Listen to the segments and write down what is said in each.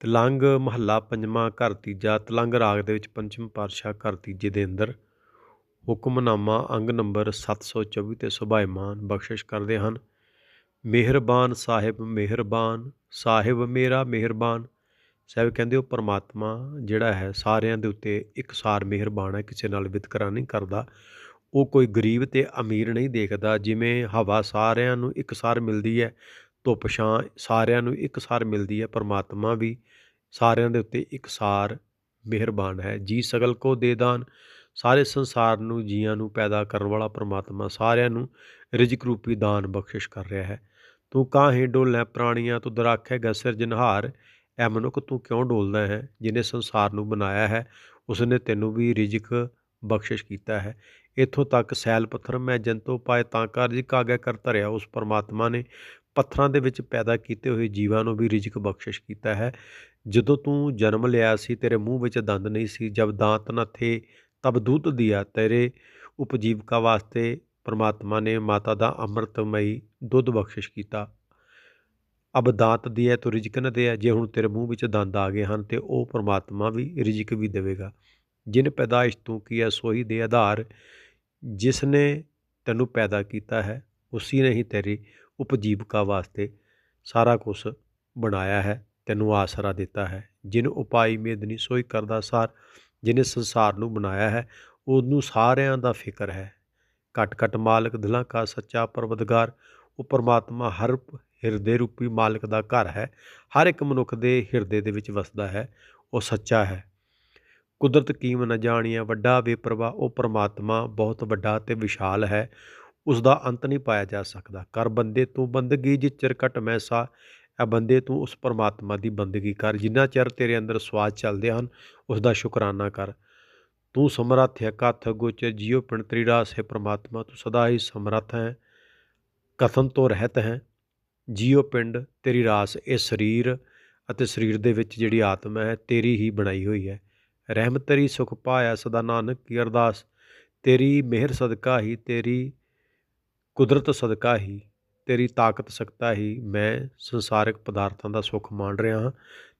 ਤਿਲੰਗ ਮਹੱਲਾ ਪੰਜਵਾਂ ਘਰ ਤੀਜਾ ਤਲੰਗ ਰਾਗ ਦੇ ਵਿੱਚ ਪੰਚਮ ਪਾਤਸ਼ਾਹ ਘਰ ਤੀਜੇ ਦੇ ਅੰਦਰ ਹੁਕਮਨਾਮਾ ਅੰਗ ਨੰਬਰ 724 ਤੇ ਸੁਭਾਇਮਾਨ ਬਖਸ਼ਿਸ਼ ਕਰਦੇ ਹਨ। ਮਿਹਰਬਾਨ ਸਾਹਿਬ ਮਿਹਰਬਾਨ, ਸਾਹਿਬ ਮੇਰਾ ਮਿਹਰਬਾਨ। ਸਾਹਿਬ ਕਹਿੰਦੇ, ਉਹ ਪਰਮਾਤਮਾ ਜਿਹੜਾ ਹੈ ਸਾਰਿਆਂ ਦੇ ਉੱਤੇ ਇੱਕਸਾਰ ਮਿਹਰਬਾਨ ਹੈ, ਕਿਸੇ ਨਾਲ ਵਿਤਕਰਾ ਨਹੀਂ ਕਰਦਾ। ਉਹ ਕੋਈ ਗਰੀਬ ਤੇ ਅਮੀਰ ਨਹੀਂ ਦੇਖਦਾ, ਜਿਵੇਂ ਹਵਾ ਸਾਰਿਆਂ ਨੂੰ ਇੱਕਸਾਰ ਮਿਲਦੀ ਹੈ। ਧੁੱਪ ਛਾਂ ਸਾਰਿਆਂ ਨੂੰ ਇੱਕਸਾਰ ਮਿਲਦੀ ਹੈ, ਪਰਮਾਤਮਾ ਵੀ ਸਾਰਿਆਂ ਦੇ ਉੱਤੇ ਇੱਕਸਾਰ ਮਿਹਰਬਾਨ ਹੈ। ਜੀ ਸਗਲ ਕੋ ਦੇ ਦਾਨ, ਸਾਰੇ ਸੰਸਾਰ ਨੂੰ, ਜੀਆਂ ਨੂੰ ਪੈਦਾ ਕਰਨ ਵਾਲਾ ਪਰਮਾਤਮਾ ਸਾਰਿਆਂ ਨੂੰ ਰਿਜਕ ਰੂਪੀ ਦਾਨ ਬਖਸ਼ਿਸ਼ ਕਰ ਰਿਹਾ ਹੈ। ਤੂੰ ਕਾਹੇ ਡੋਲੈ ਪ੍ਰਾਣੀਆਂ, ਤੂੰ ਦਰਾਖੇਗਾ ਸਿਰਜਨਹਾਰ ਐ ਮਨੁੱਖ ਤੂੰ ਕਿਉਂ ਡੋਲਦਾ ਹੈ, ਜਿਨੇ ਸੰਸਾਰ ਨੂੰ ਬਣਾਇਆ ਹੈ, ਉਸਨੇ ਤੈਨੂੰ ਵੀ ਰਿਜਕ ਬਖਸ਼ਿਸ਼ ਕੀਤਾ ਹੈ। ਇਥੋਂ ਤੱਕ ਸੈਲ ਪੱਥਰ ਮੈਂ ਜੰਤੋ ਪਾਏ, ਤਾਂ ਕਰ ਰਿਜਕ ਆਗੇ ਕਰ ਧਰਿਆ, ਉਸ ਪਰਮਾਤਮਾ ਨੇ ਪੱਥਰਾਂ ਦੇ ਵਿੱਚ ਪੈਦਾ ਕੀਤੇ ਹੋਏ ਜੀਵਾਂ ਨੂੰ ਵੀ ਰਿਜਕ ਬਖਸ਼ਿਸ਼ ਕੀਤਾ ਹੈ। ਜਦੋਂ ਤੂੰ ਜਨਮ ਲਿਆ ਸੀ, ਤੇਰੇ ਮੂੰਹ ਵਿੱਚ ਦੰਦ ਨਹੀਂ ਸੀ, ਜਬ ਦਾਂਤ ਨਾ ਥੇ, ਤਬ ਦੁੱਧ ਦਿਆ। ਤੇਰੇ ਉਪਜੀਵਕਾ ਵਾਸਤੇ ਪਰਮਾਤਮਾ ਨੇ ਮਾਤਾ ਦਾ ਅੰਮ੍ਰਿਤਮਈ ਦੁੱਧ ਬਖਸ਼ਿਸ਼ ਕੀਤਾ। ਅਬ ਦਾਤ ਦਿਆ ਤੋ ਰਿਜਕ ਨ ਦਿਆ। ਜੇ ਹੁਣ ਤੇਰੇ ਮੂੰਹ ਵਿੱਚ ਦੰਦ ਆ ਗਏ ਹਨ, ਤੇ ਉਹ ਪਰਮਾਤਮਾ ਵੀ ਰਿਜਕ ਵੀ ਦੇਵੇਗਾ। ਜਿਨ ਪੈਦਾਇਸ਼ ਤੂੰ ਕੀਆ ਸੋਈ ਦੇ ਆਧਾਰ ਜਿਸ ਨੇ ਤੈਨੂੰ ਪੈਦਾ ਕੀਤਾ ਹੈ, ਉਸੇ ਨੇ ਹੀ ਤੇਰੀ ਉਪਜੀਵਕਾ ਵਾਸਤੇ ਸਾਰਾ ਕੁਝ ਬਣਾਇਆ ਹੈ, ਤੈਨੂੰ ਆਸਰਾ ਦਿੱਤਾ ਹੈ। ਜਿਨ ਉਪਾਈ ਮੇਦਨੀ ਸੋਈ ਕਰਦਾ ਸਾਰ ਜਿਨੇ ਸੰਸਾਰ ਨੂੰ ਬਣਾਇਆ ਹੈ, ਉਹਨੂੰ ਸਾਰਿਆਂ ਦਾ ਫਿਕਰ ਹੈ। ਘਟ ਘਟ ਮਾਲਕ ਦਿਲਾਂ ਕਾ ਸੱਚਾ ਪਰਵਦਗਾਰ ਉਹ ਪਰਮਾਤਮਾ ਹਰ ਹਿਰਦੇ ਰੂਪੀ ਮਾਲਕ ਦਾ ਘਰ ਹੈ। ਹਰ ਇੱਕ ਮਨੁੱਖ ਦੇ ਹਿਰਦੇ ਦੇ ਵਿੱਚ ਵਸਦਾ ਹੈ, ਉਹ ਸੱਚਾ ਹੈ। ਕੁਦਰਤ ਕੀਮ ਨ ਜਾਣੀਆ ਵੱਡਾ ਬੇਪਰਵਾਹ, ਉਹ ਪਰਮਾਤਮਾ ਬਹੁਤ ਵੱਡਾ ਤੇ ਵਿਸ਼ਾਲ ਹੈ। ਉਸ ਦਾ ਅੰਤ ਨਹੀਂ ਪਾਇਆ ਜਾ ਸਕਦਾ। ਕਰ ਬੰਦੇ ਤੂੰ ਬੰਦਗੀ ਜਿਚਰ ਕਟ ਮੈਸਾ ਐ ਬੰਦੇ ਤੂੰ ਉਸ ਪਰਮਾਤਮਾ ਦੀ ਬੰਦਗੀ ਕਰ। ਜਿੰਨਾ ਚਿਰ ਤੇਰੇ ਅੰਦਰ ਸਵਾਦ ਚੱਲਦੇ ਹਨ ਉਸ ਦਾ ਸ਼ੁਕਰਾਨਾ ਕਰ। ਤੂੰ ਸਮਰੱਥ ਹੈ, ਕਥ ਗੋਚਰ ਜੀਉ ਪਿਣ ਤ੍ਰਿਰਾਸ ਹੈ ਪਰਮਾਤਮਾ ਤੂੰ ਸਦਾ ਹੀ ਸਮਰੱਥ ਹੈ, ਕਥਨ ਤੋਂ ਰਹਿਤ ਹੈ। ਜੀਉ ਪਿੰਡ ਤੇਰੀ ਰਾਸ, ਇਹ ਸਰੀਰ ਅਤੇ ਸਰੀਰ ਦੇ ਵਿੱਚ ਜਿਹੜੀ ਆਤਮਾ ਹੈ, ਤੇਰੀ ਹੀ ਬਣਾਈ ਹੋਈ ਹੈ। ਰਹਿਮਤ ਤੇਰੀ ਸੁਖ ਪਾਇਆ ਸਦਾ ਨਾਨਕ ਕੀ ਅਰਦਾਸ। ਤੇਰੀ ਮਿਹਰ ਸਦਕਾ ਹੀ ਤੇਰੀ ਕੁਦਰਤ ਸਦਕਾ ਹੀ, ਤੇਰੀ ਤਾਕਤ ਸਕਤਾ ਹੀ ਮੈਂ ਸੰਸਾਰਿਕ ਪਦਾਰਥਾਂ ਦਾ ਸੁੱਖ ਮਾਣ ਰਿਹਾ ਹਾਂ।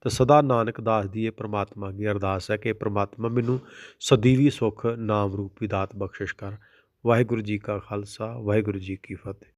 ਤੇ ਸਦਾ ਨਾਨਕ ਦਾਸ ਦੀ ਇਹ ਪ੍ਰਮਾਤਮਾ ਦੀ ਅਰਦਾਸ ਹੈ ਕਿ ਪ੍ਰਮਾਤਮਾ ਮੈਨੂੰ ਸਦੀਵੀ ਸੁੱਖ ਨਾਮ ਰੂਪੀ ਦਾਤ ਬਖਸ਼ਿਸ਼ ਕਰ। ਵਾਹਿਗੁਰੂ ਜੀ ਕਾ ਖਾਲਸਾ, ਵਾਹਿਗੁਰੂ ਜੀ ਕੀ ਫਤਿਹ।